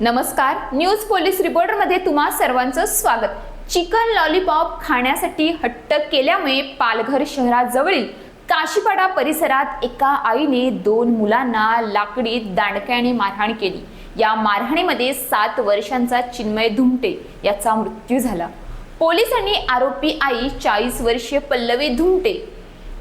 नमस्कार. News police रिपोर्टरमध्ये तुम्हा सर्वांचं स्वागत. चिकन लॉलीपॉप खाण्यासाठी हट्ट केल्यामुळे पालघर शहराजवळील काशीपाडा परिसरात एका आईने दोन मुलांना लाकडीत दांडक्याने मारहाण केली. या मारहाणीमध्ये सात वर्षांचा चिन्मय धुमटे याचा मृत्यू झाला. पोलिसांनी आरोपी आई चाळीस वर्षीय पल्लवी धुमटे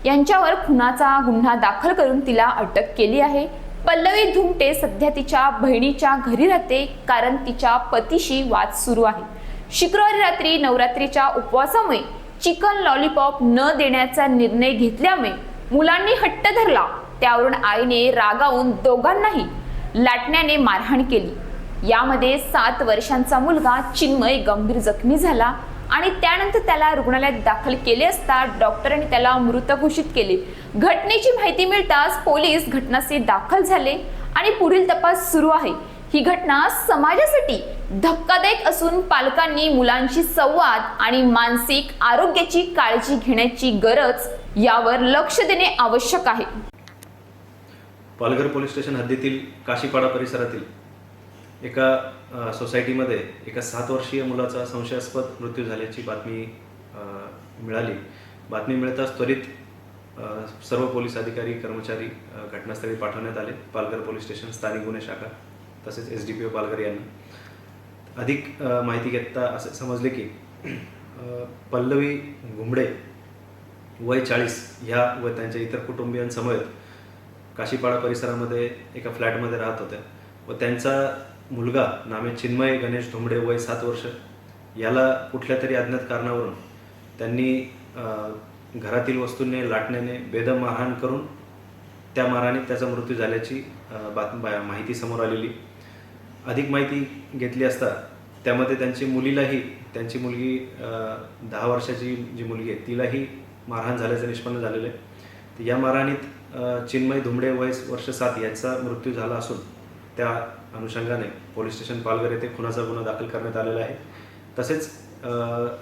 यांच्यावर खुनाचा गुन्हा दाखल करून तिला अटक केली आहे. पल्लवी धुमटे सध्या तिच्या बहिणीच्या घरी राहते कारण तिच्या पतीशी वाद सुरू आहे. शुक्रवारी रात्री नवरात्रीच्या उपवासामुळे चिकन लॉलीपॉप न देण्याचा निर्णय घेतल्यामुळे मुलांनी हट्ट धरला. त्यावरून आईने रागावून दोघांनाही लाटण्याने मारहाण केली. यामध्ये सात वर्षांचा मुलगा चिन्मय गंभीर जखमी झाला. आणि त्यानंतर त्याला रुग्णालयात दाखल केले असता डॉक्टरांनी त्याला मृत घोषित केले. घटनेची माहिती मिळताच पोलीस घटनास्थळी दाखल झाले आणि पुढील तपास सुरू आहे. ही घटना समाजासाठी धक्कादायक असून पालकांनी मुलांशी संवाद आणि मानसिक आरोग्याची काळजी घेण्याची गरज यावर लक्ष देणे आवश्यक आहे. पालघर पोलीस स्टेशन हद्दीतील काशीपाडा परिसरातील एका सोसायटीमध्ये एका सात वर्षीय मुलाचा संशयास्पद मृत्यू झाल्याची बातमी मिळाली. बातमी मिळताच त्वरित सर्व पोलीस अधिकारी कर्मचारी घटनास्थळी पाठवण्यात आले. पालघर पोलीस स्टेशन स्थानिक गुन्हे शाखा तसेच S D P O Palghar यांना. अधिक माहिती घेता असे समजले की पल्लवी घुमडे वय चाळीस ह्या व त्यांच्या इतर कुटुंबियांसमवेत काशीपाडा परिसरामध्ये एका फ्लॅटमध्ये राहत होत्या. व त्यांचा मुलगा नामे चिन्मय गणेश धुमडे वय सात वर्ष. याला कुठल्या तरी अज्ञात कारणावरून त्यांनी घरातील वस्तूंनी लाटण्याने बेदम मारहाण करून त्या मारहाणीत त्याचा मृत्यू झाल्याची बातमी बात बा- माहिती समोर आलेली. अधिक माहिती घेतली असता त्यामध्ये त्यांची मुलीलाही त्यांची मुलगी दहा वर्षाची जी मुलगी आहे तिलाही मारहाण झाल्याचं निष्पन्न झालेलं आहे. या मारहाणीत चिन्मय धुमडे वय वर्ष सात याचा मृत्यू झाला असून त्या अनुषंगाने पोलीस स्टेशन पालघर येथे खुनाचा गुन्हा दाखल करण्यात आलेला आहे. तसेच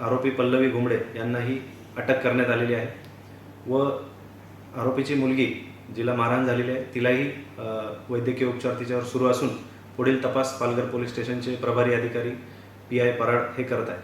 आरोपी पल्लवी घुमडे यांनाही अटक करण्यात आलेली आहे व आरोपीची मुलगी जिला मारहाण झालेली आहे तिलाही वैद्यकीय उपचार तिच्यावर सुरू असून पुढील तपास पालघर पोलीस स्टेशनचे प्रभारी अधिकारी पी आय पराड हे करत आहेत.